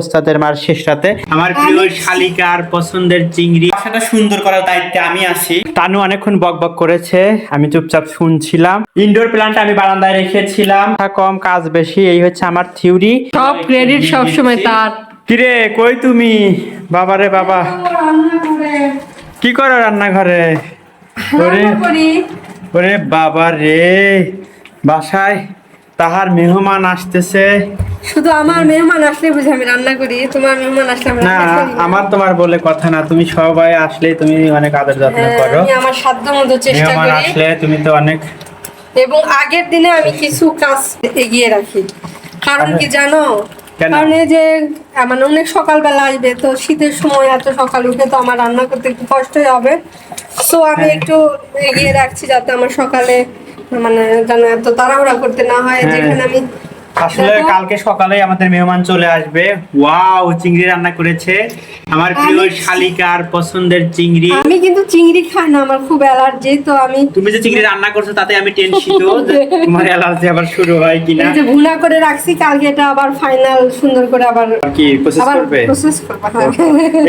ওস্তাদের মার শেষ রাতে। আমার প্রিয় শালিকার পছন্দের চিংড়ি। বাসাটা সুন্দর করার দায়িত্বে আমি আছি। তানু অনেকক্ষণ বক বক করেছে। আমি চুপচাপ শুনছিলাম। ইনডোর প্ল্যান্ট আমি বারান্দায় রেখেছিলাম। কম কাজ বেশি এই হচ্ছে আমার থিওরি। সব ক্রেডিট সবসময় তার। কিরে কই তুমি? বাবারে বাবা। কি করো রান্নাঘরে? ওরে ওরে বাবা রে বাসায় তাহার মেহমান আসতেছে। শুধু আমার মেহমান আসলে বুঝি আমি রান্না করি তোমার মেহমান আসলে আমি না। আমার তোমার বলে কথা না তুমি সবাই আসলে তুমি অনেক আদর যত্ন হ্যাঁ, করো। আমি আমার সাধ্য মতো চেষ্টা মেহমান করি। আসলে তুমি তো অনেক এবং আগের দিনে আমি কিছু কাজ এগিয়ে রাখি। কারণ কি জানো? কারণ এই যে মানে অনেক সকালবেলা আসবে তো শীতের সময় এত সকাল উঠে তো আমার রান্না করতে একটু কষ্টই হবে। সো আমি হ্যাঁ। একটু এগিয়ে রাখছি যাতে আমার সকালে মানে যেন এত তাড়াহুড়া করতে না হয় হ্যাঁ। যেখানে আমি আসলে কালকে সকালে আমাদের মেহমান চলে আসবে। ওয়াও চিংড়ি রান্না করেছে। আমার প্রিয় শালিকার পছন্দের চিংড়ি। আমি কিন্তু চিংড়ি খাই না আমার খুব অ্যালার্জি তো আমি তুমি যে চিংড়ি রান্না করছ তাতে আমি টেনশিত তোমার অ্যালার্জি আবার শুরু হয় কিনা। এই যে ভুনা করে রাখছি কালকে এটা আবার ফাইনাল সুন্দর করে আবার কি প্রসেস করবে? প্রসেস করব হ্যাঁ।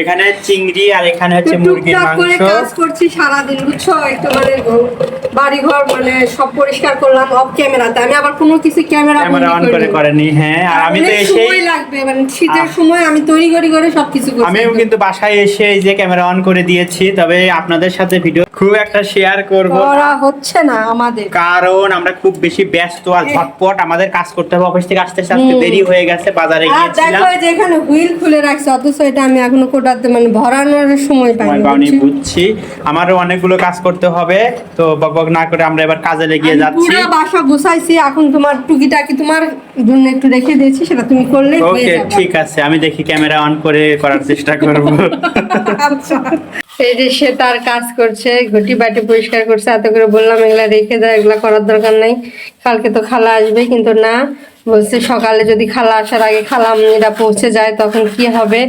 এখানে চিংড়ি আর এখানে হচ্ছে মুরগির টুকটাক করে কাজ করছি সারাদিন বুঝছ? একটু মানে বাড়ি ঘর মানে সব পরিষ্কার করলাম অফ ক্যামেরাতে আমি আবার কোনো কিছু ক্যামেরা করে করেনি হ্যাঁ আর আমি তো এসে সময় লাগবে মানে শীতের সময় আমি তৈরি করি করে সবকিছু করি আমিও কিন্তু বাসায় এসে এই যে ক্যামেরা অন করে দিয়েছি তবে আপনাদের সাথে ভিডিও খুব একটা শেয়ার করব করা হচ্ছে না আমাদের। কারণ আমরা খুব বেশি ব্যস্ত আর ঝটপট আমাদের কাজ করতে হবে অফিস থেকে আসতে আসতে দেরি হয়ে গেছে বাজারে গিয়েছিলাম। দেখো যে এখানে হুইল খুলে রাখছে অথচ এটা আমি এখনও কোটাতে মানে ভরানোর সময় পাইনি বুঝছি? আমারও অনেকগুলো কাজ করতে হবে তো বকবক না করে আমরা এবার কাজে লেগে যাচ্ছি। পুরো বাসা গুছাইছি এখন তোমার টুকিটাকি তোমার জন্য একটু রেখে দিয়েছি সেটা তুমি করলে হয়ে ওকে ঠিক আছে আমি দেখি ক্যামেরা অন করে করার চেষ্টা করব। আচ্ছা। এই যে সে তার কাজ করছে, ঘটি বাটি পরিষ্কার করছে, এত করে বললাম, এগুলা রেখে দাও, এগুলা করার দরকার নাই। কালকে তো খালা আসবে, কিন্তু না, বলছে সকালে যদি খালা আসার আগে খালামনিরা পৌঁছে যায়, তখন কি হবে?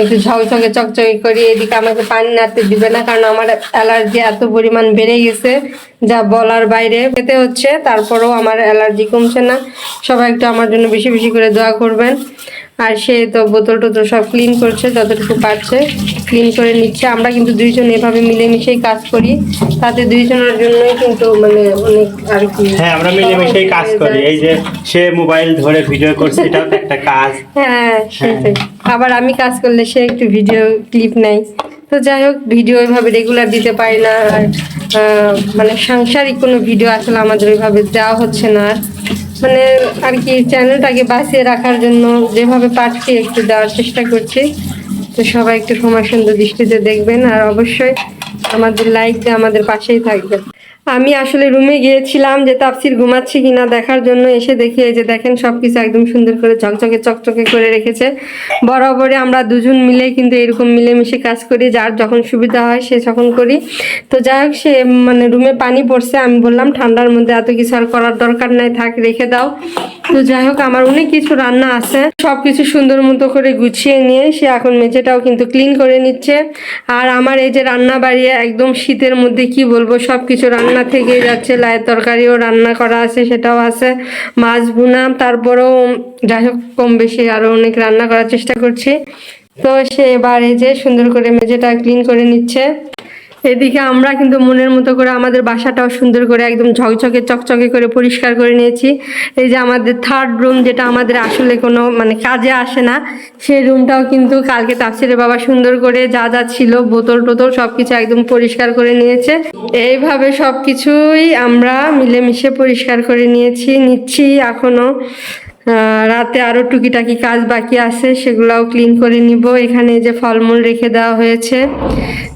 একটু ঝকঝকে চকচকে করি, এদিকে আমাকে পানি নাড়তে দিবে না, কারণ আমার অ্যালার্জি এত পরিমাণ বেড়ে গেছে, যা বলার বাইরে। পেতে হচ্ছে, তারপরেও আমার অ্যালার্জি কমছে না। সবাই একটু আমার জন্য বেশি বেশি করে দোয়া করবেন। আর সে তো বোতল টোতল সব ক্লিন করছে যতটুকু পারছে ক্লিন করে নিচ্ছে। আমরা কিন্তু দুইজন এভাবে মিলেমিশেই কাজ করি। তাতে দুইজনের জন্যই কিন্তু মানে অনেক আর কি হ্যাঁ আমরা মিলেমিশেই কাজ করি। এই যে সে মোবাইল ধরে ভিডিও করছে এটাও তো একটা কাজ। হ্যাঁ সেটাই। আবার আমি কাজ করলে সে একটু ভিডিও ক্লিপ নেয়। তো যাই হোক ভিডিও ওইভাবে রেগুলার দিতে পারি না। আর মানে সাংসারিক কোনো ভিডিও আসলে আমাদের ওইভাবে দেওয়া হচ্ছে না। আর। মানে আর কি চ্যানেলটাকে বাঁচিয়ে রাখার জন্য যেভাবে পারছি একটু দেওয়ার চেষ্টা করছি। তো সবাই একটু সময় সুন্দর দৃষ্টিতে দেখবেন আর অবশ্যই আমাদের লাইক আমাদের পাশেই থাকবেন। আমি আসলে রুমে গিয়েছিলাম যে তাপসির ঘুমাচ্ছে কিনা দেখার জন্য এসে দেখি, এই যে দেখেন সবকিছু একদম সুন্দর করে চকচকে চকচকে করে রেখেছে। বরাবরই আমরা দুজন মিলে কিন্তু এরকম মিলেমিশে কাজ করি, যার যখন সুবিধা হয় সে যখন করি। তো যাই হোক, সে মানে রুমে পানি পড়ছে, আমি বললাম ঠান্ডার মধ্যে এত কিছু আর করার দরকার নাই, থাক, রেখে দাও। তো যাই হোক, আমার অনেক কিছু রান্না আছে, সবকিছু সুন্দর মতো করে গুছিয়ে নিয়ে সে এখন মেঝেটাও কিন্তু ক্লিন করে নিচ্ছে। আর আমার এই যে রান্না বাড়িয়ে একদম শীতের মধ্যে কি বলব সব কিছু রান্না থেকে যাচ্ছে লায়ের তরকারিও রান্না করা আছে, সেটাও আছে। মাছ ভুনা তারপরেও যাই হোক, কম বেশি আরও অনেক রান্না করার চেষ্টা করছি। তো সে এবার এই যে সুন্দর করে মেঝেটা ক্লিন করে নিচ্ছে। এদিকে আমরা কিন্তু মনের মতো করে আমাদের বাসাটাও সুন্দর করে একদম ঝকঝকে, চকচকে করে পরিষ্কার করে নিয়েছি। এই যে আমাদের থার্ড রুম যেটা আমাদের আসলে কোনো মানে কাজে আসে না, সেই রুমটাও কিন্তু কালকে তাফসিরের বাবা সুন্দর করে যা যা ছিল, বোতল টোতল সব কিছু একদম পরিষ্কার করে নিয়েছে। এইভাবে সব কিছুই আমরা মিলেমিশে পরিষ্কার করে নিয়েছি, নিচ্ছি এখনও রাতে আরও টুকিটাকি কাজ বাকি আছে, সেগুলাও ক্লিন করে নিব। এখানে যে ফলমূল রেখে দেওয়া হয়েছে।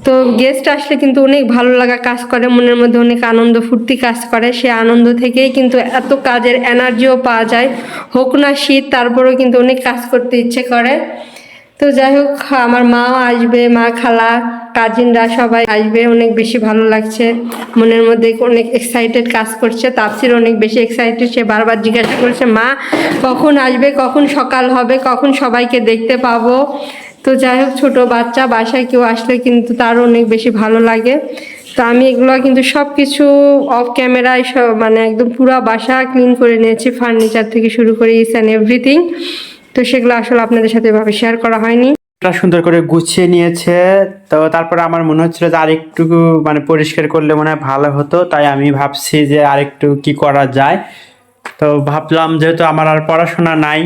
তো গেস্ট আসলে কিন্তু অনেক ভালো লাগা কাজ করে, মনের মধ্যে অনেক আনন্দ, ফুর্তি কাজ করে। সে আনন্দ থেকেই কিন্তু এত কাজের এনার্জিও পাওয়া যায়। হোক না শীত, তারপরেও কিন্তু অনেক কাজ করতে ইচ্ছে করে। তো যাই হোক, আমার মাও আসবে, মা খালা কাজিনরা সবাই আসবে। অনেক বেশি ভালো লাগছে। মনের মধ্যে অনেক এক্সাইটেড কাজ করছে। তাপসির অনেক বেশি এক্সাইটেড সে বারবার জিজ্ঞাসা করছে, মা, কখন আসবে? কখন সকাল হবে? কখন সবাইকে দেখতে পাবো? তো যাই হোক, ছোটো বাচ্চা, বাসায় কেউ আসলে কিন্তু তার অনেক বেশি ভালো লাগে। তো আমি এগুলো কিন্তু সব কিছু অফ ক্যামেরায় সব মানে একদম পুরো বাসা ক্লিন করে নিয়েছি ফার্নিচার থেকে শুরু করে ইস অ্যান্ড এভরিথিং তো সেগুলো আসলে আপনাদের সাথে এভাবে শেয়ার করা হয়নি। সুন্দর করে গুছিয়ে নিয়েছে। তো তারপরে আমার মনে হচ্ছিল যে আরেকটু মানে পরিষ্কার করলে মনে হয় ভালো হতো। তাই আমি ভাবছি যে আরেকটু কি করা যায়। তো ভাবলাম যেহেতু আমার আর পড়াশোনা নাই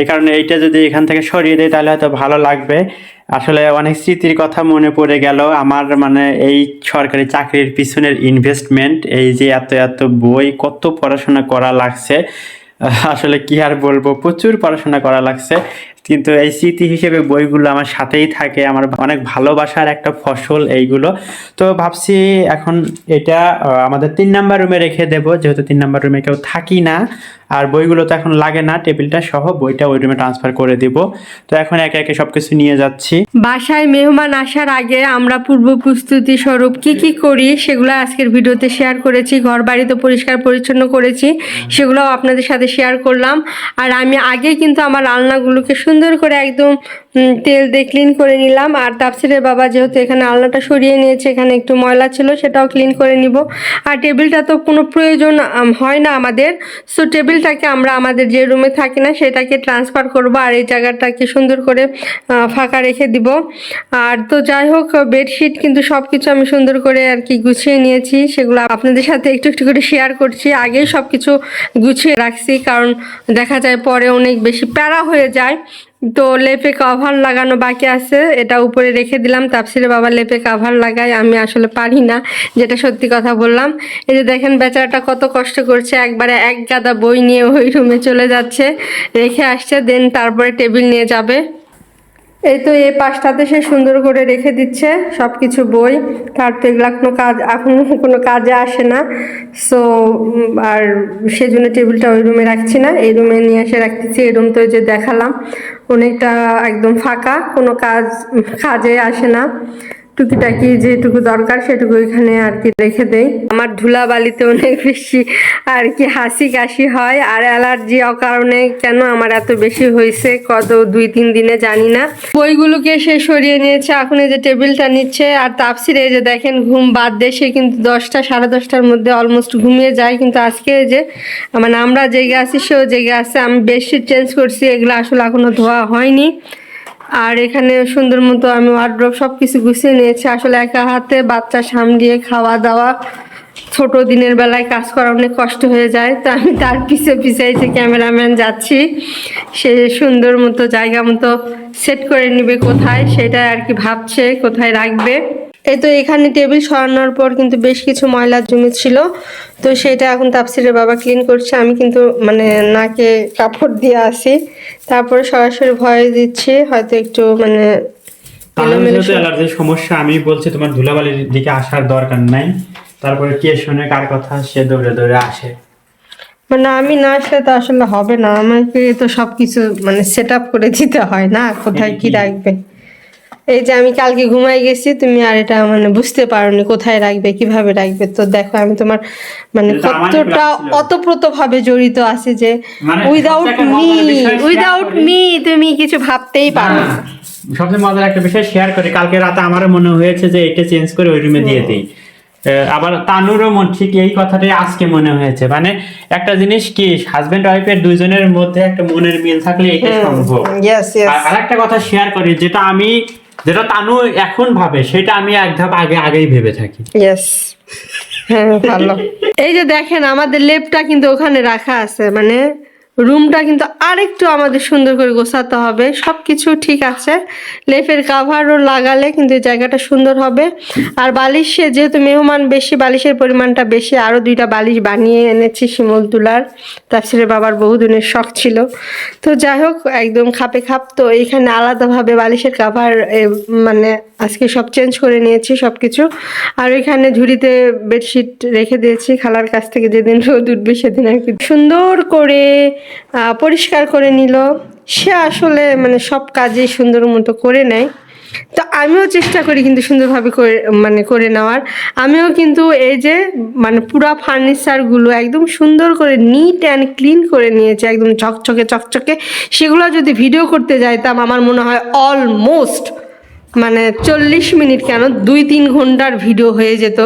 এই কারণে এইটা যদি এখান থেকে সরিয়ে দেয় তাহলে হয়তো ভালো লাগবে। আসলে অনেক স্মৃতির কথা মনে পড়ে গেল। আমার মানে এই সরকারি চাকরির পিছনের ইনভেস্টমেন্ট এই যে এত এত বই, কত পড়াশোনা করা লাগছে। আসলে কি আর বলব, প্রচুর পড়াশোনা করা লাগছে। কিন্তু এই স্মৃতি হিসেবে বইগুলো আমার সাথেই থাকে। আমার অনেক ভালোবাসার একটা ফসল এইগুলো। তো ভাবছি এখন এটা আমাদের তিন নাম্বার রুমে রেখে দেবো। যেহেতু তিন নাম্বার রুমে কেউ থাকি না আর বইগুলো তো এখন লাগে না, টেবিলটা সহ বইটা ওই রুমে ট্রান্সফার করে দিব। তো এখন একে একে সবকিছু নিয়ে যাচ্ছি। বাসায় মেহমান আসার আগে আমরা পূর্ব প্রস্তুতি স্বরূপ কি কি করি সেগুলো আজকের ভিডিওতে শেয়ার করেছি ঘর বাড়ি তো পরিষ্কার পরিচ্ছন্ন করেছি, সেগুলোও আপনাদের সাথে শেয়ার করলাম। আর আমি আগে কিন্তু আমার রান্নাগুলোকে সুন্দর করে একদম তেল দিয়ে ক্লিন করে নিলাম। আর তাপসিরের বাবা যেহেতু এখানে আলনাটা সরিয়ে নিয়েছে, এখানে একটু ময়লা ছিল, সেটাও ক্লিন করে নিব। আর টেবিলটা তো কোনো প্রয়োজন হয় না আমাদের। সো টেবিলটাকে আমরা আমাদের যে রুমে থাকি না, সেটাকে ট্রান্সফার করব আর এই জায়গাটাকে সুন্দর করে ফাঁকা রেখে দিব। আর তো যাই হোক বেডশিট কিন্তু সব কিছু আমি সুন্দর করে আর কি গুছিয়ে নিয়েছি, সেগুলো আপনাদের সাথে একটু একটু করে শেয়ার করছি। আগেই সব কিছু গুছিয়ে রাখছি, কারণ দেখা যায় পরে অনেক বেশি প্যারা হয়ে যায়। তো লেপে কভার লাগানো বাকি আছে, এটা উপরে রেখে দিলাম, তাপসিরে বাবা লেপে কভার লাগায়, আমি আসলে পারি না, যেটা সত্যি কথা বললাম। এই যে দেখেন, বেচারাটা কত কষ্ট করছে, একবারে এক গাদা বই নিয়ে ওই রুমে চলে যাচ্ছে, রেখে আসছে দেন তারপরে টেবিল নিয়ে যাবে। এই তো এই পাশটাতে সে সুন্দর করে রেখে দিচ্ছে সব কিছু বই। তার তো এগুলা কোনো কাজ, এখন কোনো কাজে আসে না। সো আর সেজন্য টেবিলটা ওই রুমে রাখছি না। এই রুমে নিয়ে এসে রাখতেছি। এই রুম তো যে দেখালাম। অনেকটা একদম ফাঁকা, কোনো কাজ, কাজে আসে না। টুকিটাকি যেটুকু দরকার সেটুকু এখানে আর কি রেখে দেই। আমার ধুলাবালিতে অনেক বেশি আর কি হাসি কাশি হয় আর অ্যালার্জি কারণে কেন আমার এত বেশি হয়েছে, কত দুই, তিন দিনে জানি না। বইগুলোকে সে সরিয়ে নিয়েছে, এখন এই যে টেবিলটা নিচ্ছে আর তাপসির এই যে দেখেন ঘুম বাদ দিয়ে সে কিন্তু দশটা, সাড়ে দশটার মধ্যে অলমোস্ট ঘুমিয়ে যায়। কিন্তু আজকে যে মানে আমরা জেগে আছি, সেও জেগে আছে, আমি বেডশিট চেঞ্জ করছি, এগুলো আসলে এখনও ধোয়া হয়নি। আর এখানে সুন্দর মতো আমি ওয়ার্ড্রপ সব কিছু গুছিয়ে নিয়েছি। আসলে একা হাতে বাচ্চা সামলিয়ে খাওয়া দাওয়া ছোট দিনের বেলায় কাজ করা অনেক কষ্ট হয়ে যায়। তো আমি তার পিছে পিছে যে ক্যামেরাম্যান যাচ্ছি, সে সুন্দর মতো জায়গা মতো সেট করে নিবে কোথায় সেটা আর কি ভাবছে, কোথায় রাখবে। এই তো এখানে টেবিল সরানোর পর কিন্তু বেশ কিছু ময়লা জমি ছিল। তো সেটা এখন তাপসিরের বাবা ক্লিন করছে। আমি কিন্তু মানে নাকে কাপড় দিয়ে আসি। তারপরে সরাসরি ভয় দিচ্ছি। হয়তো একটু মানে অ্যালার্জির সমস্যা আমি বলছি তোমার ধুলাবালির দিকে আসার দরকার নাই। তারপরে কে শুনে কার কথা সে দৌড়ে দৌড়ে আসে। মানে আমি না আসলে তো আসলে হবে না। আমাকে তো সবকিছু মানে সেট আপ করে দিতে হয় না। কোথায় কি রাখবে? এই যে আমি কালকে ঘুমাই গেছি তুমি আর এটা মানে বুঝতে পারোনি কোথায় রাখবে কীভাবে রাখবে। তো দেখো আমি তোমার মানে কতটা অতপ্রত ভাবে জড়িত আছে যে উইদাউট মি উইদাউট মি তুমি কিছু ভাবতেই পারো না। সবচেয়ে মজার একটা বিষয় শেয়ার করি। কালকে রাতে আমারও মনে হয়েছে যে এটা চেঞ্জ করে ওই রুমে দিয়ে দিই। আবার তানুরও মন ঠিক এই কথাটাই আজকে মনে হয়েছে। মানে একটা জিনিস কি হাজবেন্ড ওয়াইফের দুইজনের মধ্যে একটা মনের মিল থাকলে এটা সম্ভব. আর আরেকটা কথা শেয়ার করি যেটা আমি যেটা তানু এখন ভাবে, সেটা আমি এক ধাপ আগে, আগেই ভেবে থাকি। ইয়েস হ্যাঁ ভালো। এই যে দেখেন, আমাদের লেপটা কিন্তু ওখানে রাখা আছে মানে রুমটা কিন্তু আরেকটু আমাদের সুন্দর করে গোছাতে হবে। সব কিছু ঠিক আছে। লেপের কাভারও লাগালে কিন্তু জায়গাটা সুন্দর হবে। আর বালিশে যেহেতু মেহমান বেশি, বালিশের পরিমাণটা বেশি আরও দুইটা বালিশ বানিয়ে এনেছি শিমুল তুলার। তাপসিরের বাবার বহুদিনের শখ ছিল। তো যাই হোক, একদম খাপে খাপ। তো এইখানে আলাদাভাবে বালিশের কাভার মানে আজকে সব চেঞ্জ করে নিয়েছি সব কিছু আর ওইখানে ঝুড়িতে বেডশিট রেখে দিয়েছি, খালার কাছ থেকে যেদিন রোদ উঠবে সেদিন আর কি। সুন্দর করে পরিষ্কার করে নিল। সে আসলে মানে সব কাজেই সুন্দর মতো করে নেয়। তো আমিও চেষ্টা করি কিন্তু সুন্দরভাবে করে মানে করে নেওয়ার। আমিও কিন্তু এই যে মানে পুরা ফার্নিচারগুলো একদম সুন্দর করে নিট অ্যান্ড ক্লিন করে নিয়েছি, একদম চকচকে চকচকে। সেগুলো যদি ভিডিও করতে যাইতাম, আমার মনে হয় অলমোস্ট মানে চল্লিশ মিনিট কেন? দুই তিন ঘণ্টার ভিডিও হয়ে যেত।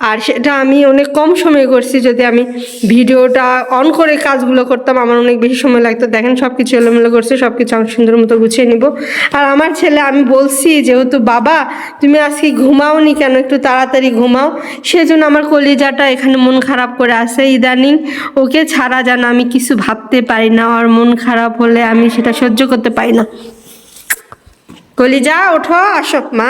আর সেটা আমি অনেক কম সময়ে করছি। যদি আমি ভিডিওটা অন করে কাজগুলো করতাম, আমার অনেক বেশি সময় লাগতো। দেখেন সব কিছু এলোমেলো করছে সব কিছু আমি সুন্দর মতো গুছিয়ে নিব। আর আমার ছেলে, আমি বলছি, যেহেতু বাবা, তুমি আজকে ঘুমাও নি কেন? একটু তাড়াতাড়ি ঘুমাও। সেজন্য আমার কলিজাটা এখানে মন খারাপ করে আসে ইদানিং ওকে ছাড়া যেন আমি কিছু ভাবতে পারি না। আর মন খারাপ হলে আমি সেটা সহ্য করতে পারি না। কলিজা ওঠো আসো মা।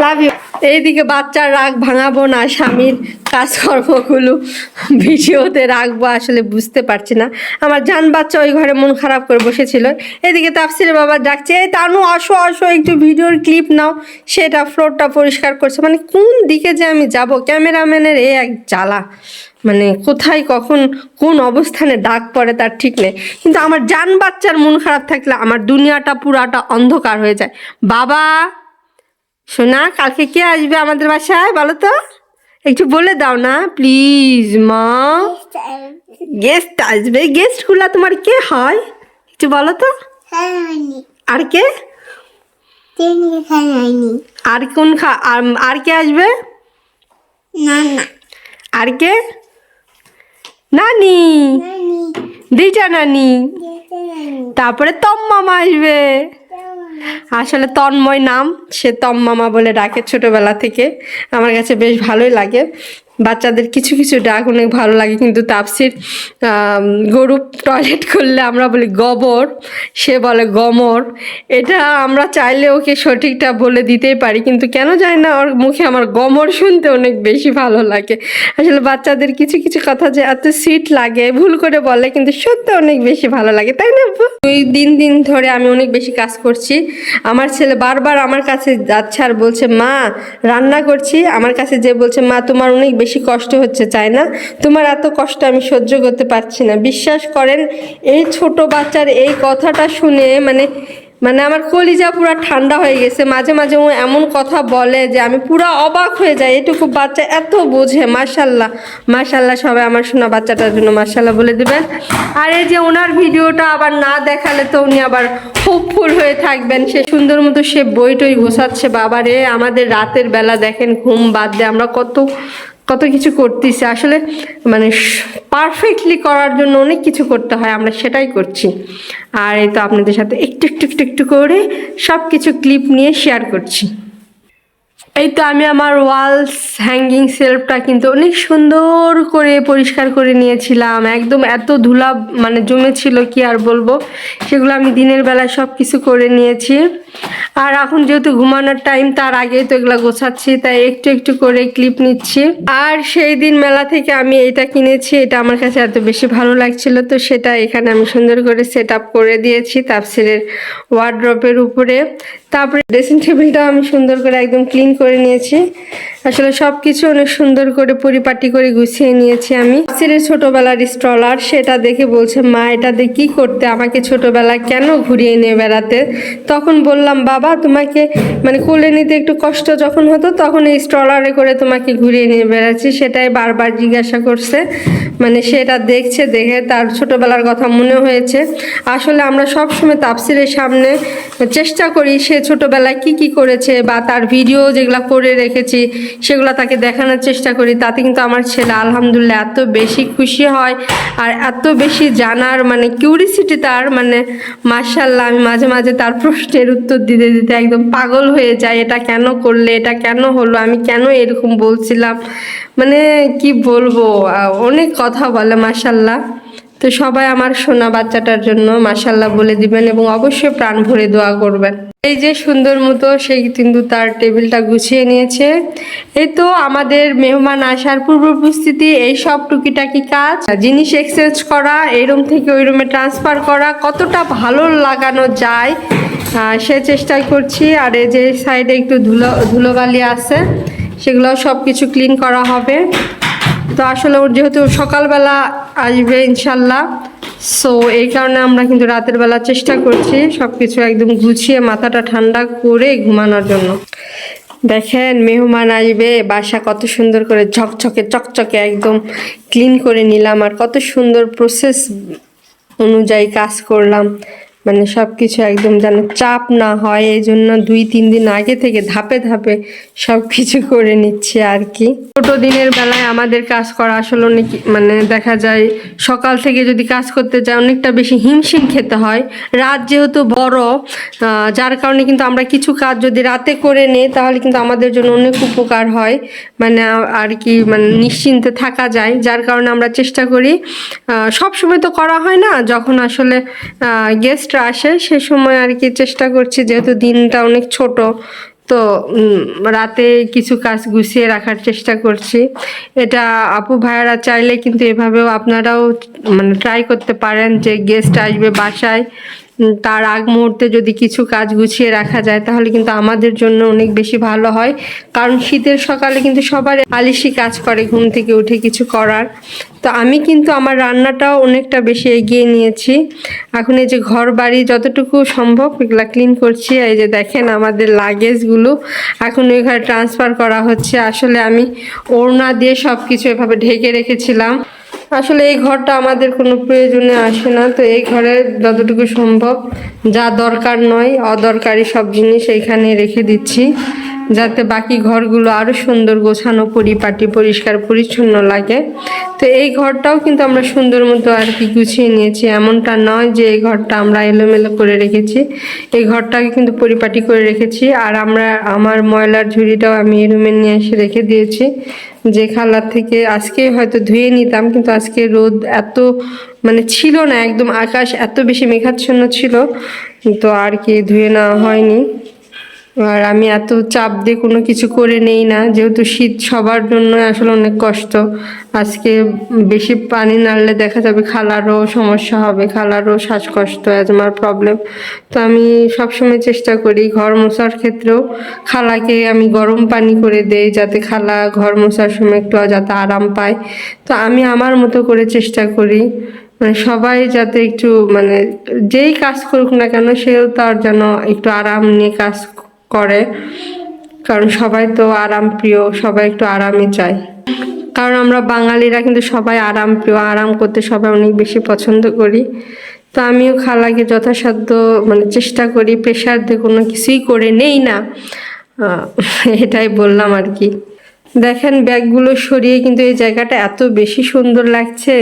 লাভ ইউ এইদিকে বাচ্চার রাগ ভাঙাবো না, স্বামীর কাজকর্মগুলো ভিডিওতে রাখব, আসলে বুঝতে পারছি না। আমার যান বাচ্চা ওই ঘরে মন খারাপ করে বসেছিল। এদিকে তাফসিরের বাবা ডাকছে, এই তানু, আসো আসো, একটু ভিডিওর ক্লিপ নাও। সেটা ফ্লোরটা পরিষ্কার করছে। মানে কোন দিকে যে আমি যাব? ক্যামেরাম্যানের এ এক জ্বালা। মানে কোথায়, কখন, কোন অবস্থানে ডাক পড়ে তার ঠিক নেই। কিন্তু আমার যান বাচ্চার মন খারাপ থাকলে আমার দুনিয়াটা পুরাটা অন্ধকার হয়ে যায়। বাবা! শোনা কালকে কে আসবে আমাদের বাসায় বলো তো? একটু বলে দাও না প্লিজ মা। গেস্ট আসবে। গেস্ট গেস্টগুলো তোমার কে হয়? একটু বলো তো। আর কে? আর কোন খা আর কে আসবে? আর কে? নানি। যেতে নানি। তারপরে তম মামা আসবে আসলে তন্ময় নাম, সে তম মামা বলে ডাকে ছোটবেলা থেকে। আমার কাছে বেশ ভালোই লাগে। বাচ্চাদের কিছু কিছু ডাক অনেক ভালো লাগে, কিন্তু তাপসির গরু টয়লেট করলে আমরা বলি গবর, সে বলে গমর। এটা আমরা চাইলে ওকে সঠিকটা বলে দিতেই পারি, কিন্তু কেন জানি না, ওর মুখে আমার গমর শুনতে অনেক বেশি ভালো লাগে। আসলে বাচ্চাদের কিছু কিছু কথা যে এত সিট লাগে, ভুল করে বলে, কিন্তু সত্যি অনেক বেশি ভালো লাগে, তাই না দুই দিন দিন ধরে আমি অনেক বেশি কাজ করছি। আমার ছেলে বারবার আমার কাছে যাচ্ছে আর বলছে, মা, রান্না করছি। আমার কাছে যে বলছে, মা, তোমার অনেক বেশি কষ্ট হচ্ছে চাই না? তোমার এত কষ্ট আমি সহ্য করতে পারছি না। বিশ্বাস করেন, এই ছোট বাচ্চার এই কথাটা শুনে মানে মানে আমার কলিজা পুরো ঠান্ডা হয়ে গেছে। মাঝে মাঝে ও এমন কথা বলে যে আমি পুরো অবাক হয়ে যাই। এটুকু বাচ্চা এত বোঝে মাশাল্লাহ মাশাল্লাহ সবাই আমার শোনা বাচ্চাটার জন্য মাশাল্লাহ বলে দেবেন। আর এই যে ওনার ভিডিওটা আবার না দেখালে তো উনি আবার হোপফুল হয়ে থাকবেন। সে সুন্দর মতো সে বই টই গোছাচ্ছে। বাবারে, আমাদের রাতের বেলা দেখেন, ঘুম বাদ দিয়ে আমরা কত কত কিছু করতেছি। আসলে মানে পারফেক্টলি করার জন্য অনেক কিছু করতে হয়, আমরা সেটাই করছি। আর এই তো আপনাদের সাথে একটু একটু একটু একটু করে সব কিছু ক্লিপ নিয়ে শেয়ার করছি। এই তো আমি আমার ওয়ালস হ্যাঙ্গিং সেলফটা কিন্তু অনেক সুন্দর করে পরিষ্কার করে নিয়েছিলাম। একদম এত ধুলা মানে জমেছিল কি আর বলব? সেগুলো আমি দিনের বেলায় সব কিছু করে নিয়েছি। আর এখন যেহেতু ঘুমানোর টাইম তার আগেই তো এগুলো গোছাচ্ছি, তাই একটু একটু করে ক্লিপ নিচ্ছি। আর সেই দিন মেলা থেকে আমি এটা কিনেছি, এটা আমার কাছে এত বেশি ভালো লাগছিল। তো সেটা এখানে আমি সুন্দর করে সেট করে দিয়েছি তাপসিরের ওয়ার্ড্রপের উপরে। তারপরে ড্রেসিং টেবিলটাও আমি সুন্দর করে একদম ক্লিন করে নিয়েছি। আসলে সব কিছু অনেক সুন্দর করে পরিপাটি করে গুছিয়ে নিয়েছি আমি। তাপসিরের ছোটোবেলার স্ট্রলার সেটা দেখে বলছে, মা, এটা দিয়ে কী করতে? আমাকে ছোটোবেলা কেন ঘুরিয়ে নিয়ে বেড়াতে? তখন বললাম, বাবা, তোমাকে মানে কোলে নিতে একটু কষ্ট যখন হতো, তখন এই স্ট্রলারে করে তোমাকে ঘুরিয়ে নিয়ে বেড়াচ্ছি। সেটাই বারবার জিজ্ঞাসা করছে। মানে সেটা দেখছে, দেখে তার ছোটোবেলার কথা মনে হয়েছে। আসলে আমরা সবসময় তাপসিরের সামনে চেষ্টা করি সে ছোটোবেলায় কি কি করেছে বা তার ভিডিও যেগুলো করে রেখেছি, সেগুলো তাকে দেখানোর চেষ্টা করি। তাতে কিন্তু আমার ছেলে আলহামদুলিল্লাহ এত বেশি খুশি হয় আর এত বেশি জানার মানে কিউরিসিটি তার মানে মার্শাল্লাহ আমি মাঝে মাঝে তার প্রশ্নের উত্তর দিতে দিতে একদম পাগল হয়ে যায় এটা কেন করলে, এটা কেন হলো, আমি কেন এরকম বলছিলাম? মানে কি বলব অনেক কথা বলে মার্শাল্লাহ তো সবাই আমার সোনা বাচ্চাটার জন্য মাশাল্লাহ বলে দিবেন এবং অবশ্যই প্রাণ ভরে দোয়া করবেন। এই যে সুন্দর মতো সেই কিন্তু তার টেবিলটা গুছিয়ে নিয়েছে। এই তো আমাদের মেহমান আসার পূর্ব প্রস্তুতি, এই সব টুকিটাকি কাজ, জিনিস এক্সচেঞ্জ করা, এই রুম থেকে ওই রুমে ট্রান্সফার করা, কতটা ভালো লাগানো যায় সে চেষ্টাই করছি। আর এই যে সাইডে একটু ধুলো, ধুলোবালি আছে সেগুলোও সব কিছু ক্লিন করা হবে। তো আসলে ওর যেহেতু সকালবেলা আসবে ইনশাল্লাহ সো এই কারণে আমরা কিন্তু রাতের বেলা চেষ্টা করছি সব কিছু একদম গুছিয়ে মাথাটা ঠান্ডা করে ঘুমানোর জন্য। দেখেন মেহমান আসবে, বাসা কত সুন্দর করে ঝকঝকে, চকচকে একদম ক্লিন করে নিলাম আর কত সুন্দর প্রসেস অনুযায়ী কাজ করলাম। মানে সব কিছু একদম যেন চাপ না হয় এই জন্য দুই, তিন দিন আগে থেকে ধাপে ধাপে সব কিছু করে নিচ্ছি আর কি। ছোট দিনের বেলায় আমাদের কাজ করা আসলে অনেক মানে দেখা যায় সকাল থেকে যদি কাজ করতে যায় অনেকটা বেশি হিমশিম খেতে হয়। রাত যেহেতু বড় যার কারণে কিন্তু আমরা কিছু কাজ যদি রাতে করে নিই তাহলে কিন্তু আমাদের জন্য অনেক উপকার হয়। মানে আর কি মানে নিশ্চিন্তে থাকা যায়, যার কারণে আমরা চেষ্টা করি। সব সময় তো করা হয় না, যখন আসলে গেস্টরা আসে, সে সময় আর কি চেষ্টা করছি, যেহেতু দিনটা অনেক ছোট, তো রাতে কিছু কাজ গুছিয়ে রাখার চেষ্টা করছি। এটা আপু ভাইয়ারা চাইলে কিন্তু এভাবেও আপনারাও মানে ট্রাই করতে পারেন যে গেস্ট আসবে বাসায়। তার আগ মুহূর্তে যদি কিছু কাজ গুছিয়ে রাখা যায়, তাহলে কিন্তু আমাদের জন্য অনেক বেশি ভালো হয়। কারণ শীতের সকালে কিন্তু সবার আলিশি কাজ করে ঘুম থেকে উঠে কিছু করার। তো আমি কিন্তু আমার রান্নাটাও অনেকটা বেশি এগিয়ে নিয়েছি। এখন এই যে ঘর বাড়ি যতটুকু সম্ভব এগুলা ক্লিন করছি। এই যে দেখেন আমাদের লাগেজগুলো এখন ওই ঘরে ট্রান্সফার করা হচ্ছে। আসলে আমি ওড়না দিয়ে সব কিছু এভাবে ঢেকে রেখেছিলাম। আসলে এই ঘরটা আমাদের কোনো প্রয়োজনে আসে না, তো এই ঘরে যতটুকু সম্ভব যা দরকার নয়, অদরকারি সব জিনিস এইখানে রেখে দিচ্ছি, যাতে বাকি ঘরগুলো আরও সুন্দর গোছানো, পরিপাটি, পরিষ্কার, পরিচ্ছন্ন লাগে। তো এই ঘরটাও কিন্তু আমরা সুন্দর মতো আর কি গুছিয়ে নিয়েছি, এমনটা নয় যে এই ঘরটা আমরা এলোমেলো করে রেখেছি। এই ঘরটাকে কিন্তু পরিপাটি করে রেখেছি, আর আমরা আমার ময়লার ঝুড়িটাও আমি এই রুমে নিয়ে এসে রেখে দিয়েছি। যে খালার থেকে আজকে হয়তো ধুয়ে নিতাম, কিন্তু আজকে রোদ এত মানে ছিল না, একদম আকাশ এত বেশি মেঘাচ্ছন্ন ছিল, তো আর কি ধুয়ে নেওয়া হয়নি। আর আমি এত চাপ দিয়ে কোনো কিছু করে নেই না, যেহেতু শীত সবার জন্য আসলে অনেক কষ্ট। আজকে বেশি পানি নাড়লে দেখা যাবে খালারও সমস্যা হবে, খালারও শ্বাসকষ্ট, অ্যাজমার প্রবলেম। তো আমি সবসময় চেষ্টা করি ঘর মোছার ক্ষেত্রেও খালাকে আমি গরম পানি করে দেই, যাতে খালা ঘর মোছার সময় একটু যাতে আরাম পায়। তো আমি আমার মতো করে চেষ্টা করি মানে সবাই যাতে একটু মানে যেই কাজ করুক না কেন, সেও তার যেন একটু আরাম নিয়ে কাজ করে, কারণ সবাই তো আরাম প্রিয়, সবাই একটু আরামই চায়। কারণ আমরা বাঙালিরা কিন্তু সবাই আরাম প্রিয়, আরাম করতে সবাই অনেক বেশি পছন্দ করি। তো আমিও খালাকে যথাসাধ্য মানে চেষ্টা করি প্রেশার দিয়ে কোনো কিছুই করে নেই না। এটাই বললাম আর কি। দেখেন ব্যাগগুলো সরিয়ে কিন্তু এই জায়গাটা এত বেশি সুন্দর লাগছে।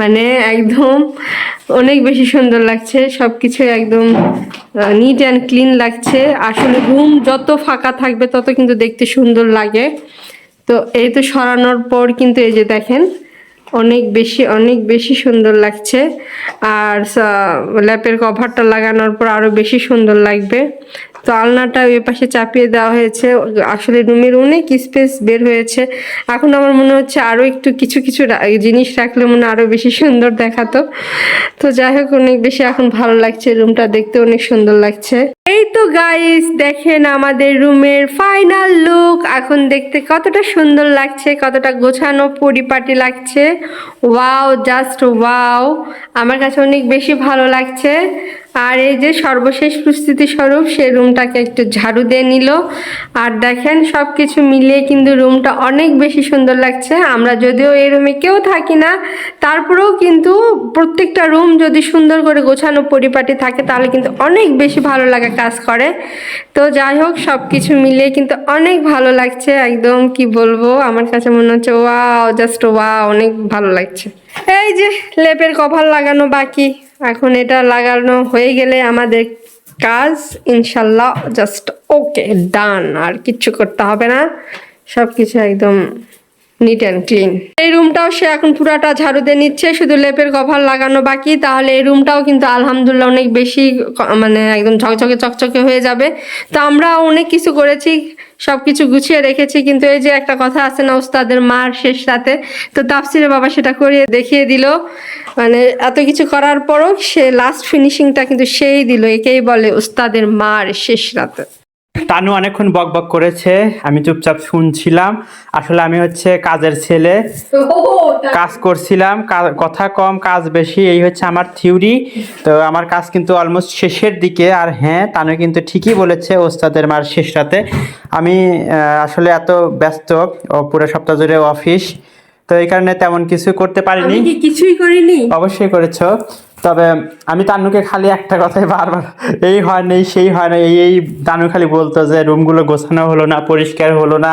মানে একদম অনেক বেশি সুন্দর লাগছে। সব কিছু একদম নিট অ্যান্ড ক্লিন লাগছে। আসলে রুম যত ফাঁকা থাকবে তত কিন্তু দেখতে সুন্দর লাগে। তো এই তো সরানোর পর কিন্তু এই যে দেখেন, অনেক বেশি অনেক বেশি সুন্দর লাগছে। আর ল্যাপের কভারটা লাগানোর পর আরও বেশি সুন্দর লাগবে। তো আলনাটা ওই পাশে চাপিয়ে দেওয়া হয়েছে। আসলে রুমের অনেক স্পেস বের হয়েছে। এখন আমার মনে হচ্ছে আরও একটু কিছু কিছু জিনিস রাখলে মনে হয় আরও বেশি সুন্দর দেখাতো। তো যাই হোক, অনেক বেশি এখন ভালো লাগছে রুমটা দেখতে, অনেক সুন্দর লাগছে। এই তো গাইস দেখেন আমাদের রুমের ফাইনাল লুক এখন দেখতে কতটা সুন্দর লাগছে, কতটা গোছানো পরিপাটি লাগছে। ওয়াও জাস্ট ওয়াও আমার কাছে অনেক বেশি ভালো লাগছে। আর এই যে সর্বশেষ প্রস্তুতি স্বরূপ, সে রুমটাকে একটু ঝাড়ু দিয়ে নিল। আর দেখেন সব কিছু মিলিয়ে কিন্তু রুমটা অনেক বেশি সুন্দর লাগছে। আমরা যদিও এই রুমে কেউ থাকি না, তারপরেও কিন্তু প্রত্যেকটা রুম যদি সুন্দর করে গোছানো পরিপাটি থাকে, তাহলে কিন্তু অনেক বেশি ভালো লাগা কাজ করে। তো যাই হোক সব কিছু মিলিয়ে কিন্তু অনেক ভালো লাগছে, একদম কি বলব? আমার কাছে মনে হচ্ছে ওয়া জাস্ট ওয়া অনেক ভালো লাগছে। এই যে, লেপের কভার লাগানো বাকি। এখন এটা লাগানো হয়ে গেলে আমাদের কাজ, ইনশাল্লাহ জাস্ট ওকে ডান আর কিচ্ছু করতে হবে না। সব কিছু একদম নিট অ্যান্ড ক্লিন এই রুমটাও সে এখন পুরাটা ঝাড়ু দিয়ে নিচ্ছে, শুধু লেপের কভার লাগানো বাকি। তাহলে এই রুমটাও কিন্তু আলহামদুলিল্লাহ অনেক বেশি মানে একদম ঝকঝকে, চকচকে হয়ে যাবে। তো আমরা অনেক কিছু করেছি সব কিছু গুছিয়ে রেখেছি, কিন্তু এই যে একটা কথা আছে না ওস্তাদের মার শেষ রাতে। তো তাফসিরে বাবা সেটা করিয়ে দেখিয়ে দিল। মানে এত কিছু করার পরও সে লাস্ট ফিনিশিংটা কিন্তু সেই দিল, একেই বলে ওস্তাদের মার শেষ রাতে। তানু অনেকক্ষণ বক বক করেছে আমি চুপচাপ শুনছিলাম। আসলে আমি হচ্ছে কাজের ছেলে কাজ করছিলাম কথা কম কাজ বেশি এই হচ্ছে আমার থিওরি। তো আমার কাজ কিন্তু অলমোস্ট শেষের দিকে আর হ্যাঁ তানু কিন্তু ঠিকই বলেছে ওস্তাদের মার শেষ রাতে। আমি আসলে এত ব্যস্ত ও পুরো সপ্তাহ জুড়ে অফিস তো এই কারণে তেমন কিছু করতে পারিনি। কিছুই করিনি? অবশ্যই করেছ। তবে আমি তান্নুকে খালি একটা কথাই বারবার এই হয় নেই সেই হয় না এই এই তানু খালি বলতো যে রুমগুলো গোছানো হলো না পরিষ্কার হলো না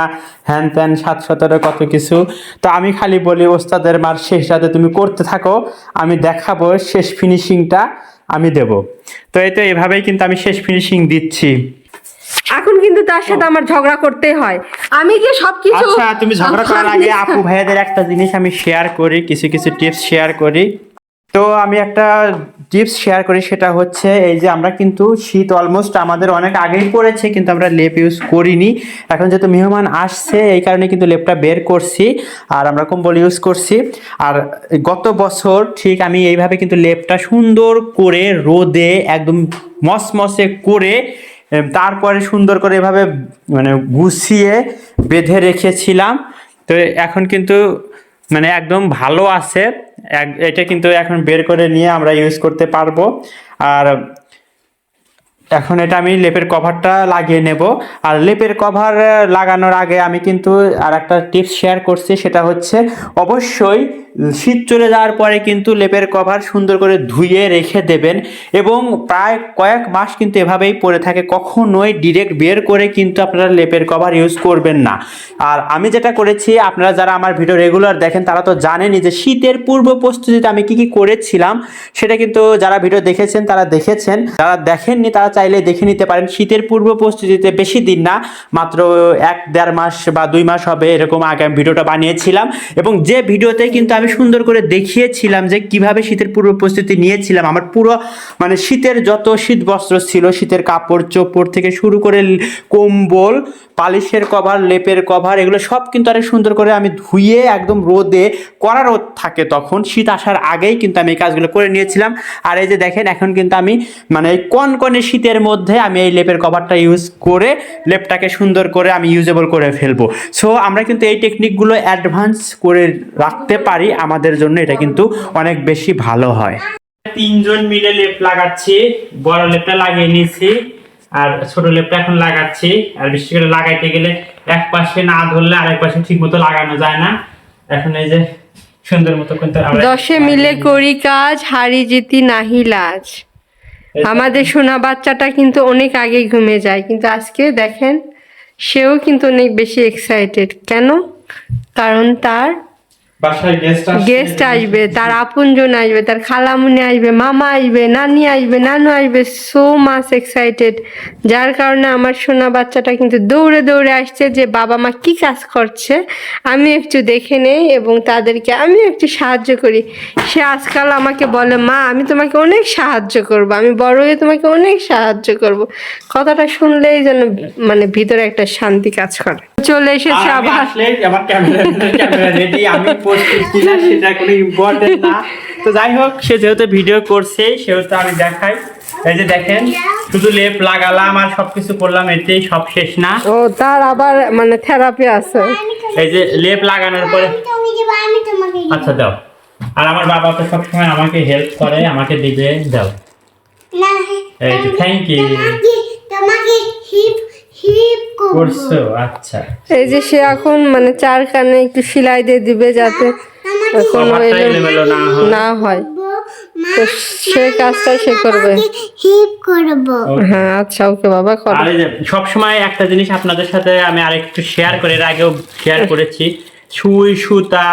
হ্যান ত্যান সাত সতেরো কত কিছু। তো আমি খালি বলি ওস্তাদের মার শেষ রাতে তুমি করতে থাকো আমি দেখাবো শেষ ফিনিশিংটা আমি দেব। তো এই তো এভাবেই কিন্তু আমি শেষ ফিনিশিং দিচ্ছি। এখন কিন্তু তার সাথে আমার ঝগড়া করতে হয়। আমি কি সবকিছু আচ্ছা তুমি ঝগড়া করার আগে আপু ভাইয়াদের একটা জিনিস আমি শেয়ার করি কিছু কিছু টিপস শেয়ার করি। তো আমি একটা টিপস শেয়ার করি, সেটা হচ্ছে এই যে আমরা কিন্তু শীত অলমোস্ট আমাদের অনেক আগেই পড়েছে, কিন্তু আমরা লেপ ইউজ করিনি। এখন যেহেতু মেহমান আসছে, এই কারণে কিন্তু লেপটা বের করছি, আর আমরা কম্বল ইউজ করছি। আর গত বছর ঠিক আমি এইভাবে কিন্তু লেপটা সুন্দর করে রোদে একদম মসমসে করে তারপরে সুন্দর করে এভাবে মানে গুছিয়ে বেঁধে রেখেছিলাম। তো এখন কিন্তু মানে একদম ভালো আছে। এটা কিন্তু এখন বের করে নিয়ে আমরা ইউজ করতে পারব। আর এখন এটা আমি লেপের কভারটা লাগিয়ে নেব। আর লেপের কভার লাগানোর আগে আমি কিন্তু আর একটা টিপস শেয়ার করছি, সেটা হচ্ছে অবশ্যই শীত চলে যাওয়ার পরে কিন্তু লেপের কভার সুন্দর করে ধুয়ে রেখে দেবেন এবং প্রায় কয়েক মাস কিন্তু এভাবেই পরে থাকে, কখনোই ডিরেক্ট বের করে কিন্তু আপনারা লেপের কভার ইউজ করবেন না। আর আমি যেটা করেছি, আপনারা যারা আমার ভিডিও রেগুলার দেখেন, তারা তো জানেনই যে শীতের পূর্ব প্রস্তুতিতে আমি কি কি করেছিলাম, সেটা কিন্তু যারা ভিডিও দেখেছেন, তারা দেখেছেন। যারা দেখেননি, তারা চাইলে দেখে নিতে পারেন। শীতের পূর্ব প্রস্তুতিতে বেশি দিন না, মাত্র এক, দেড় মাস বা দুই মাস হবে এরকম আগে আমি ভিডিওটা বানিয়েছিলাম। এবং যে ভিডিওতে কিন্তু আমি সুন্দর করে দেখিয়েছিলাম যে কীভাবে শীতের পূর্ব প্রস্তুতি নিয়েছিলাম, আমার পুরো মানে শীতের যত শীত বস্ত্র ছিল, শীতের কাপড়, চোপড় থেকে শুরু করে কম্বল, পালিশের কভার, লেপের কভার, এগুলো সব কিন্তু আরে সুন্দর করে আমি ধুয়ে একদম রোদে, কড়া রোদ থাকে তখন, শীত আসার আগেই কিন্তু আমি এই কাজগুলো করে নিয়েছিলাম। আর এই যে দেখেন, এখন কিন্তু আমি মানে এই কনকনে শীতের মধ্যে আমি এই লেপের কভারটা ইউজ করে লেপটাকে সুন্দর করে আমি ইউজেবল করে ফেলব। সো আমরা কিন্তু এই টেকনিকগুলো অ্যাডভান্স করে রাখতে পারি, আমাদের জন্য এটা কিন্তু অনেক বেশি ভালো হয়। তিনজন মিলে লেপ লাগাচ্ছি, বড় লেপটা লাগিয়ে নিয়েছি, আর ছোট লেপটা এখন লাগাচ্ছি, আর বিশেষ করে লাগাইতে গেলে এক পাশে না ধরলে আরেক পাশে ঠিক মতো লাগানো যায় না। এখন এই যে সুন্দর মতো কিন্তু দশে মিলে করি কাজ, হারি জিতি নাহি লাজ। আমাদের সোনা বাচ্চাটা কিন্তু অনেক আগে ঘুমে যায়। কিন্তু আজকে দেখেন, সেও কিন্তু অনেক বেশি এক্সাইটেড কেন? কারণ তার গেস্ট আসবে, তার আপনজন আসবে, তার খালামুনি আসবে, মামা আসবে, নানি আসবে, নানু আসবে সো মাস এক্সাইটেড যার কারণে আমার সোনা বাচ্চাটা কিন্তু দৌড়ে দৌড়ে আসছে যে, বাবা মা, কি কাজ করছে? আমি একটু দেখে নেই এবং তাদেরকে আমি একটু সাহায্য করি। সে আজকাল আমাকে বলে, মা, আমি তোমাকে অনেক সাহায্য করব, আমি বড় হয়ে তোমাকে অনেক সাহায্য করব। কথাটা শুনলেই যেন মানে ভিতরে একটা শান্তি কাজ করে। চলে এসেছে আবার। আসলে আমার ক্যামেরা ক্যামেরা রেডি আমি প্রস্তুত কিনা সেটা কোনো ইম্পর্টেন্ট না। তো যাই হোক সে যেহেতু ভিডিও করছে সেহেতু আমি দেখাই। এই যে দেখেন শুধু লেপ লাগালাম আর সবকিছু করলাম এতেই সব শেষ না। ও তার আবার মানে থেরাপি আছে। এই যে লেপ লাগানোর পরে। আচ্ছা দাও। আর আমার বাবা তো সবসময় আমাকে হেল্প করে আমাকে দিবে দাও। না এই যে থ্যাংক ইউ তোমাকে হিপ করছ? আচ্ছা। এই যে সে এখন মানে চার কানে একটু সেলাই দিয়ে দিবে যাতে কোনো এলোমেলো না হয়। না হয়। তো সে কাজটাই সে করবে। হিপ করব। হ্যাঁ আচ্ছা ওকে বাবা করো। আর এই যে সবসময় একটা জিনিস আপনাদের সাথে আমি আরেকটু শেয়ার করে এর আগেও শেয়ার করেছি। সুই সুতা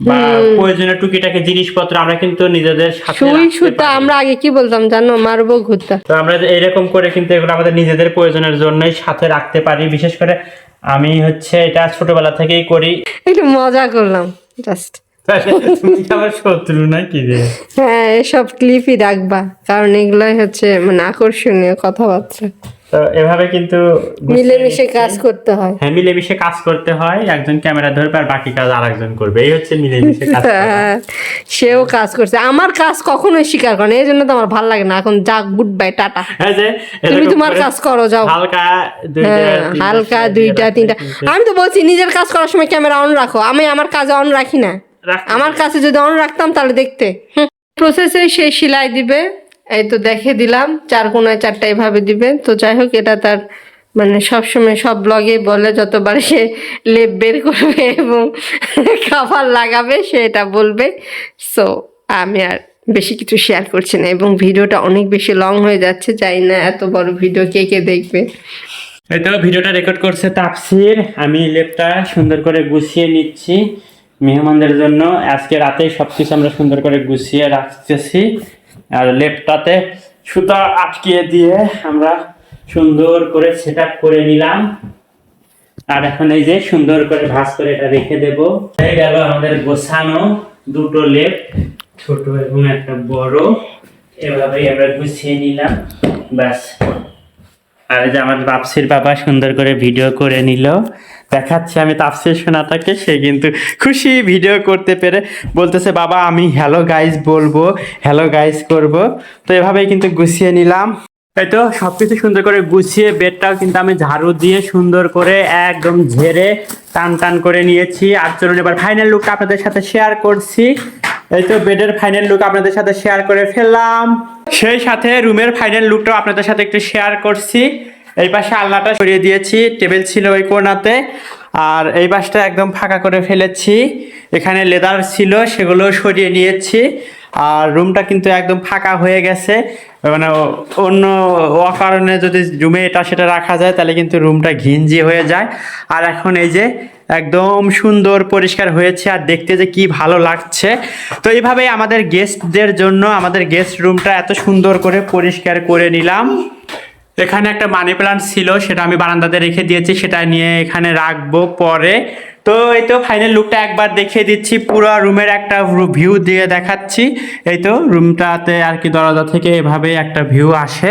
বা প্রয়োজনীয় টুকিটাকি জিনিসপত্র আমরা কিন্তু নিজেদের সাথে সুই সুতা আমরা আগে কি বলতাম জানো? মারবো ঘুরতা। তো আমরা এরকম করে কিন্তু এগুলো আমাদের নিজেদের প্রয়োজনের জন্যই সাথে রাখতে পারি। বিশেষ করে আমি হচ্ছে এটা ছোটবেলা থেকেই করি। একটু মজা করলাম জাস্ট তুমি আমার শত্রু নাকি রে? হ্যাঁ এসব ক্লিপই রাখবা কারণ এগুলাই হচ্ছে মানে আকর্ষণীয় কথাবার্তা। তো এভাবে কিন্তু মিলেমিশে কাজ করতে হয়। হ্যাঁ মিলেমিশে কাজ করতে হয় একজন ক্যামেরা ধরবে আর বাকি কাজ আরেকজন করবে। এই হচ্ছে মিলেমিশে কাজ হ্যাঁ, সেও কাজ করছে। আমার কাজ কখনোই স্বীকার করে এই জন্য তো আমার ভালো লাগে না। এখন যাক গুড বাই টাটা। তুমি তোমার কাজ করো যাও। হালকা হ্যাঁ হালকা দুইটা তিনটা। আমি তো বলছি নিজের কাজ করার সময় ক্যামেরা অন রাখো। আমি আমার কাজে অন রাখি না। আমার কাছে যদি অন রাখতাম তাহলে দেখতে। প্রসেসে সে সেলাই দিবে। এই তো দেখে দিলাম, চার কোনায় চারটা এভাবে দিবে তো যাই হোক, এটা তার মানে সবসময় সব ব্লগে বলে, যতবার সে লেপ বের করবে এবং খাবার লাগাবে, সে এটা বলবে। সো আমি আর বেশি কিছু শেয়ার করছি না এবং ভিডিওটা অনেক বেশি লং হয়ে যাচ্ছে চাই না এত বড় ভিডিও কে কে দেখবে। এই তো ভিডিওটা রেকর্ড করছে তাপসির। আমি লেপটা সুন্দর করে গুছিয়ে নিচ্ছি মেহমানদের জন্য। আজকে রাতেই সব কিছু আমরা সুন্দর করে গুছিয়ে রাখতেছি। আর লেপটাতে সুতা আটকিয়ে দিয়ে আমরা সুন্দর করে সেট করে নিলাম। আর এখন এই যে সুন্দর করে ভাঁজ করে এটা রেখে দেব। হয়ে গেল আমাদের গোছানো দুটো লেপ, ছোট এবং একটা বড়। এভাবেই আমরা গুছিয়ে নিলাম। ব্যাস। আর যে আমার বাপসির বাবা সুন্দর করে ভিডিও করে নিল। দেখাচ্ছি আমি তাপসির সোনাটাকে, সে কিন্তু খুশি ভিডিও করতে পেরে। বলতেছে, বাবা, আমি হ্যালো গাইজ বলব হ্যালো গাইস করব। তো এভাবেই কিন্তু গুছিয়ে নিলাম। এই তো সবকিছু সুন্দর করে গুছিয়ে, বেডটাও কিন্তু আমি ঝাড়ু দিয়ে সুন্দর করে একদম ঝেড়ে টান টান করে নিয়েছি। আর চলুন এবার ফাইনাল লুকটা আপনাদের সাথে শেয়ার করছি। এই তো বেডের ফাইনাল লুক আপনাদের সাথে শেয়ার করে ফেললাম। সেই সাথে রুমের ফাইনাল লুকটাও আপনাদের সাথে একটু শেয়ার করছি। এই পাশে আলনাটা সরিয়ে দিয়েছি, টেবিল ছিল ওই কোনাতে। আর এই পাশটা একদম ফাঁকা করে ফেলেছি। এখানে লেদার ছিল, সেগুলো সরিয়ে নিয়েছি। আর রুমটা কিন্তু একদম ফাঁকা হয়ে গেছে। মানে অন্য অকারণে যদি রুমে এটা সেটা রাখা যায়, তাহলে কিন্তু রুমটা ঘিঞ্জি হয়ে যায়। আর এখন এই যে একদম সুন্দর, পরিষ্কার হয়েছে আর দেখতে যে কি ভালো লাগছে। তো এইভাবে আমাদের গেস্টদের জন্য আমাদের গেস্ট রুমটা এত সুন্দর করে পরিষ্কার করে নিলাম। এখানে একটা মানি প্লান্ট ছিল, সেটা আমি বারান্দাতে রেখে দিয়েছি, সেটা নিয়ে এখানে রাখব পরে। তো এই তো ফাইনাল লুকটা একবার দেখিয়ে দিচ্ছি, পুরো রুমের একটা ভিউ দিয়ে দেখাচ্ছি। এই তো রুমটাতে আর কি দরজা থেকে এভাবে একটা ভিউ আসে।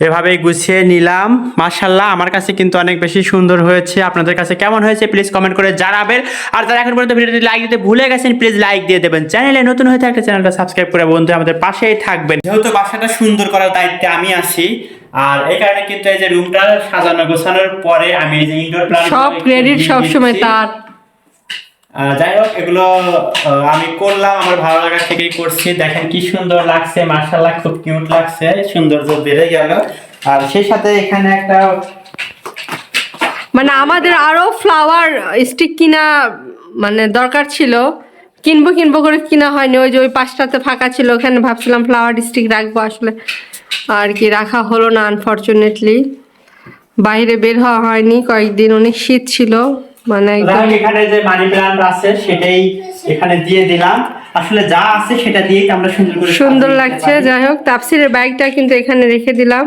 এভাবেই গুছিয়ে নিলাম। মাশাল্লাহ আমার কাছে কিন্তু অনেক বেশি সুন্দর হয়েছে। আপনাদের কাছে কেমন হয়েছে প্লিজ কমেন্ট করে জানাবেন। আর যারা এখন পর্যন্ত ভিডিওটি লাইক দিতে ভুলে গেছেন প্লিজ লাইক দিয়ে দেবেন। চ্যানেলে নতুন হয়ে থাকলে চ্যানেলটা সাবস্ক্রাইব করে বন্ধু আমাদের পাশেই থাকবেন। যেহেতু বাসাটা সুন্দর করার দায়িত্বে আমি আছি আর এই কারণে কিন্তু এই যে রুমটা সাজানো গোছানোর পরে আমি এই যে ইনডোর প্ল্যান্ট সব ক্রেডিট সবসময় তার। যাই হোক এগুলো আমি করলাম, আমার ভালো লাগার থেকেই করছি। দেখেন কি সুন্দর লাগছে মার্শাল্লাহ খুব কিউট লাগছে, সৌন্দর্য বেড়ে গেল। আর সেই সাথে এখানে একটা মানে আমাদের আরও ফ্লাওয়ার স্টিক কিনা মানে দরকার ছিল। কিনবো কিনবো করে কিনা হয়নি, ওই যে ওই পাঁচটাতে ফাঁকা ছিল, ওখানে ভাবছিলাম ফ্লাওয়ার স্টিক রাখব আসলে। আর কি রাখা হলো না আনফর্চুনেটলি বাইরে বের হওয়া হয়নি, কয়েকদিন অনেক শীত ছিল। মানে এখানে যে মানি প্ল্যান্ট আছে সেটাই এখানে দিয়ে দিলাম। আসলে যা আছে সেটা দিয়েই আমরা সুন্দর করে সুন্দর লাগছে যাই হোক তাপসিরের বাইকটা কিন্তু এখানে রেখে দিলাম।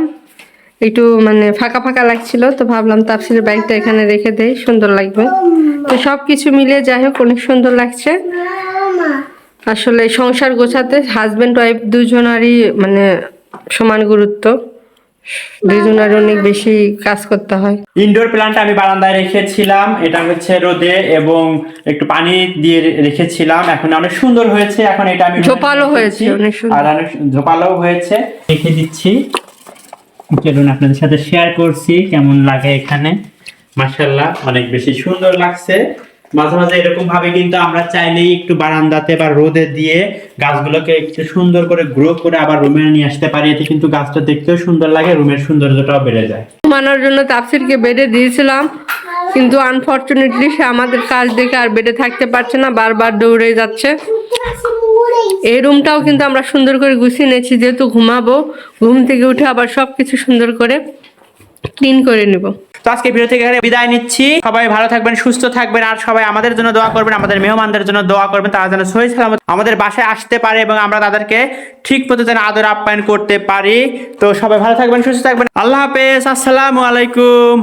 একটু মানে ফাঁকা ফাঁকা লাগছিল তো ভাবলাম তাপসিরের বাইকটা এখানে রেখে দেই সুন্দর লাগবে। তো সব কিছু মিলিয়ে যাই হোক অনেক সুন্দর লাগছে। আসলে সংসার গোছাতে হাজবেন্ড ওয়াইফ দুজনারই মানে সমান গুরুত্ব। দুজনের অনেক বেশি কাজ করতে হয়। ইনডোর প্ল্যান্ট আমি বারান্দায় রেখেছিলাম এটা হচ্ছে রোদে এবং একটু পানি দিয়ে রেখেছিলাম এখন অনেক সুন্দর হয়েছে এখন এটা আমি ঝোপালো হয়েছে, অনেক সুন্দর। আর অনেক ঝোপালো হয়েছে। রেখে দিচ্ছি। চলুন আপনাদের সাথে শেয়ার করছি কেমন লাগে এখানে? মাশাল্লাহ অনেক বেশি সুন্দর লাগছে। মাঝে মাঝে এরকম ভাবে কিন্তু আমরা চাইলেই একটু বারান্দাতে বা রোদে দিয়ে গাছগুলোকে একটু সুন্দর করে গ্রো করে আবার রুমে নিয়ে আসতে পারি। এতে কিন্তু গাছটা দেখতেও সুন্দর লাগে রুমের সৌন্দর্যটাও বেড়ে যায়। মানার জন্য তাপসিরকে বেডে দিয়েছিলাম, কিন্তু আনফর্চুনেটলি সে আমাদের কাজ দেখে আর বেডে থাকতে পারছে না, বারবার দৌড়ে যাচ্ছে। এই রুমটাও কিন্তু আমরা সুন্দর করে গুছিয়ে নিয়েছি, যেহেতু ঘুমাবো, ঘুম থেকে উঠে আবার সব কিছু সুন্দর করে ক্লিন করে নিব। তো আজকে ভিডিও থেকে বিদায় নিচ্ছি। সবাই ভালো থাকবেন, সুস্থ থাকবেন, আর সবাই আমাদের জন্য দোয়া করবেন, আমাদের মেহমানদের জন্য দোয়া করবেন, তারা যেন সহি সালামত আমাদের বাসায় আসতে পারে এবং আমরা তাদেরকে ঠিক মতো যেন আদর আপ্যায়ন করতে পারি। তো সবাই ভালো থাকবেন, সুস্থ থাকবেন। আল্লাহ হাফেজ, আসসালামু আলাইকুম।